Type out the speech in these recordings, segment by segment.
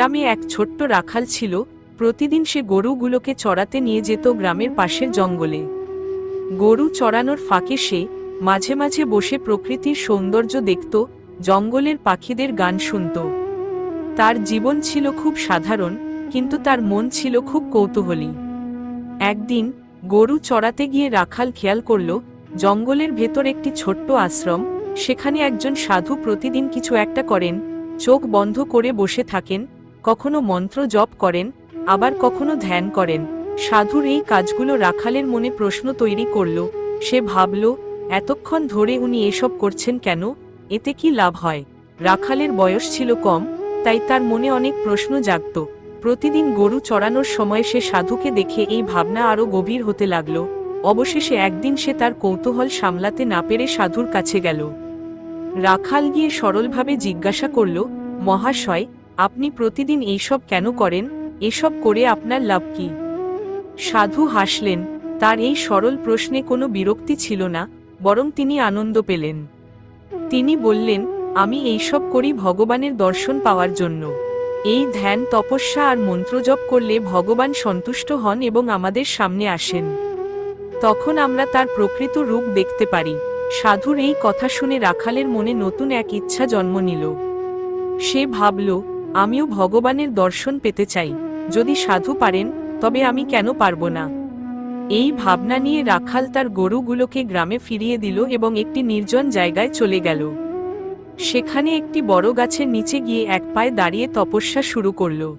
গ্রামে এক ছোট্ট রাখাল ছিল। প্রতিদিন সে গরুগুলোকে চড়াতে নিয়ে যেত গ্রামের পাশের জঙ্গলে। গরু চড়ানোর ফাঁকে সে মাঝে মাঝে বসে প্রকৃতির সৌন্দর্য দেখত, জঙ্গলের পাখিদের গান শুনত। তার জীবন ছিল খুব সাধারণ, কিন্তু তার মন ছিল খুব কৌতূহলী। একদিন গরু চড়াতে গিয়ে রাখাল খেয়াল করল, জঙ্গলের ভেতর একটি ছোট্ট আশ্রম, সেখানে একজন সাধু প্রতিদিন কিছু একটা করেন, চোখ বন্ধ করে বসে থাকেন কখনো মন্ত্র জপ করেন, আবার কখনো ধ্যান করেন। সাধুর এই কাজগুলো রাখালের মনে প্রশ্ন তৈরি করল, সে ভাবল, এতক্ষণ ধরে উনি এসব করছেন কেন? এতে কি লাভ হয়? রাখালের বয়স ছিল কম, তাই তার মনে অনেক প্রশ্ন জাগত। প্রতিদিন গরু চড়ানোর সময় সে সাধুকে দেখে এই ভাবনা আরও গভীর হতে লাগল। অবশেষে একদিন সে তার কৌতূহল সামলাতে না পেরে সাধুর কাছে গেল। রাখাল গিয়ে সরলভাবে জিজ্ঞাসা করল, মহাশয় আপনি প্রতিদিন এইসব কেন করেন? এসব করে আপনার লাভ কি? সাধু হাসলেন, তার এই সরল প্রশ্নে কোনো বিরক্তি ছিল না, বরং তিনি আনন্দ পেলেন। তিনি বললেন, আমি এইসব করি ভগবানের দর্শন পাওয়ার জন্য। এই ধ্যান, তপস্যা আর মন্ত্রজপ করলে ভগবান সন্তুষ্ট হন এবং আমাদের সামনে আসেন। তখন আমরা তার প্রকৃত রূপ দেখতে পারি। সাধুর এই কথা শুনে রাখালের মনে নতুন এক ইচ্ছা জন্ম নিল। সে ভাবল আমিও ভগবানের দর্শন পেতে চাই। যদি সাধু পারেন, তবে আমি কেন পারব না? এই ভাবনা নিয়ে রাখাল তার গরুগুলোকে গ্রামে ফিরিয়ে দিল এবং একটি নির্জন জায়গায় চলে গেল। সেখানে একটি বড় গাছের নিচে গিয়ে এক পায়ে দাঁড়িয়ে তপস্যা শুরু করল।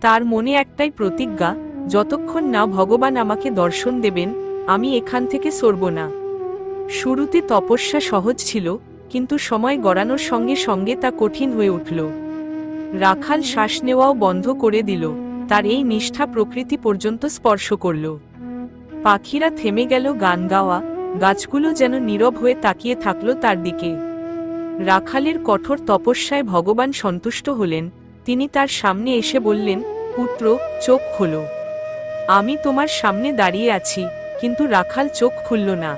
তার মনে একটাই প্রতিজ্ঞা, যতক্ষণ না ভগবান আমাকে দর্শন দেবেন, আমি এখান থেকে সরব না। শুরুতে তপস্যা সহজ ছিল, কিন্তু সময় গড়ানোর সঙ্গে সঙ্গে তা কঠিন হয়ে উঠল। রাখাল শ্বাস নেওয়াও বন্ধ করে দিল। তার এই নিষ্ঠা প্রকৃতি পর্যন্ত স্পর্শ করল। পাখিরা থেমে গেল গান গাওয়া, গাছগুলো যেন নীরব হয়ে তাকিয়ে থাকল তার দিকে। রাখালের কঠোর তপস্যায় ভগবান সন্তুষ্ট হলেন। তিনি তার সামনে এসে বললেন, পুত্র, চোখ খোলো। আমি তোমার সামনে দাঁড়িয়ে আছি, কিন্তু রাখাল চোখ খুলল না।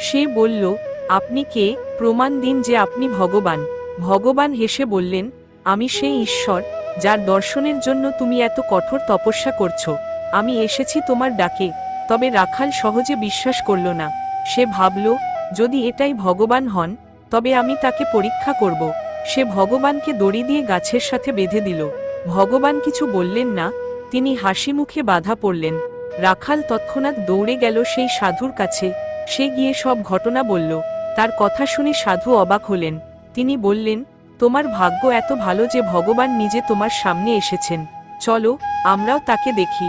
সে বলল, আপনি কে? প্রমাণ দিন যে আপনি ভগবান। ভগবান হেসে বললেন আমি সেই ঈশ্বর, যার দর্শনের জন্য তুমি এত কঠোর তপস্যা করছ। আমি এসেছি তোমার ডাকে, তবে রাখাল সহজে বিশ্বাস করল না। সে ভাবল, যদি এটাই ভগবান হন, তবে আমি তাকে পরীক্ষা করব। সে ভগবানকে দড়ি দিয়ে গাছের সাথে বেঁধে দিল। ভগবান কিছু বললেন না, তিনি হাসি মুখে বাধা পড়লেন। রাখাল তৎক্ষণাৎ দৌড়ে গেল সেই সাধুর কাছে। সে গিয়ে সব ঘটনা বলল। তার কথা শুনে সাধু অবাক হলেন। তিনি বললেন তোমার ভাগ্য এত ভালো যে ভগবান নিজে তোমার সামনে এসেছেন। চলো, আমরাও তাকে দেখি।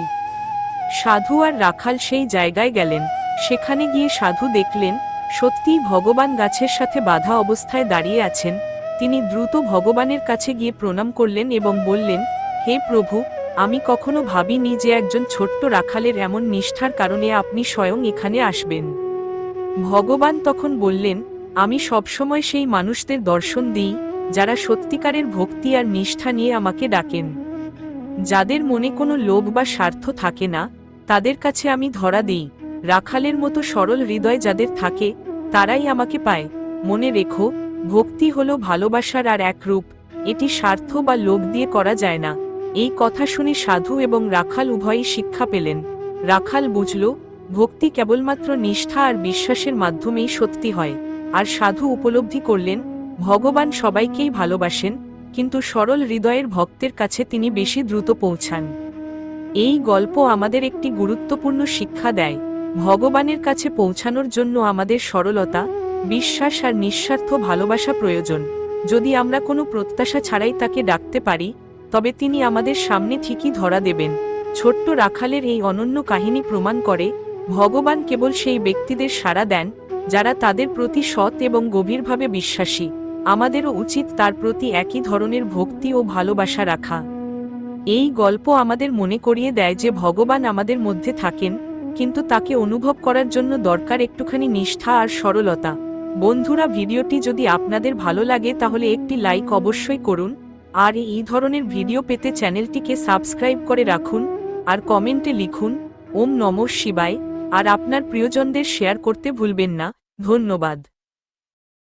সাধু আর রাখাল সেই জায়গায় গেলেন। সেখানে গিয়ে সাধু দেখলেন, সত্যিই ভগবান গাছের সাথে বাধা অবস্থায় দাঁড়িয়ে আছেন। তিনি দ্রুত ভগবানের কাছে গিয়ে প্রণাম করলেন এবং বললেন, হে প্রভু, আমি কখনো ভাবিনি যে একজন ছোট্ট রাখালের এমন নিষ্ঠার কারণে আপনি স্বয়ং এখানে আসবেন। ভগবান তখন বললেন, আমি সবসময় সেই মানুষদের দর্শন দিই যারা সত্যিকারের ভক্তি আর নিষ্ঠা নিয়ে আমাকে ডাকেন। যাদের মনে কোনো লোভ বা স্বার্থ থাকে না, তাদের কাছে আমি ধরা দিই। রাখালের মতো সরল হৃদয় যাদের থাকে, তারাই আমাকে পায়। মনে রেখো, ভক্তি হলো ভালোবাসার আর এক রূপ। এটি স্বার্থ বা লোভ দিয়ে করা যায় না। এই কথা শুনে সাধু এবং রাখাল উভয়ই শিক্ষা পেলেন। রাখাল বুঝল, ভক্তি কেবলমাত্র নিষ্ঠা আর বিশ্বাসের মাধ্যমেই সত্যি হয়। আর সাধু উপলব্ধি করলেন ভগবান সবাইকেই ভালোবাসেন, কিন্তু সরল হৃদয়ের ভক্তের কাছে তিনি বেশি দ্রুত পৌঁছান। এই গল্প আমাদের একটি গুরুত্বপূর্ণ শিক্ষা দেয়, ভগবানের কাছে পৌঁছানোর জন্য আমাদের সরলতা, বিশ্বাস আর নিঃস্বার্থ ভালোবাসা প্রয়োজন। যদি আমরা কোনো প্রত্যাশা ছাড়াই তাকে ডাকতে পারি, তবে তিনি আমাদের সামনে ঠিকই ধরা দেবেন। ছোট্ট রাখালের এই অনন্য কাহিনী প্রমাণ করে, ভগবান কেবল সেই ব্যক্তিদের সাড়া দেন, যারা তাদের প্রতি সৎ এবং গভীরভাবে বিশ্বাসী। আমাদেরও উচিত তার প্রতি একই ধরনের ভক্তি ও ভালোবাসা রাখা। এই গল্প আমাদের মনে করিয়ে দেয় যে ভগবান আমাদের মধ্যে থাকেন, কিন্তু তাকে অনুভব করার জন্য দরকার একটুখানি নিষ্ঠা আর সরলতা। বন্ধুরা, ভিডিওটি যদি আপনাদের ভালো লাগে তাহলে একটি লাইক অবশ্যই করুন, আর এই ধরনের ভিডিও পেতে চ্যানেলটিকে সাবস্ক্রাইব করে রাখুন, আর কমেন্টে লিখুন, ওম নমঃ শিবায়, আর আপনার প্রিয়জনদের শেয়ার করতে ভুলবেন না, ধন্যবাদ।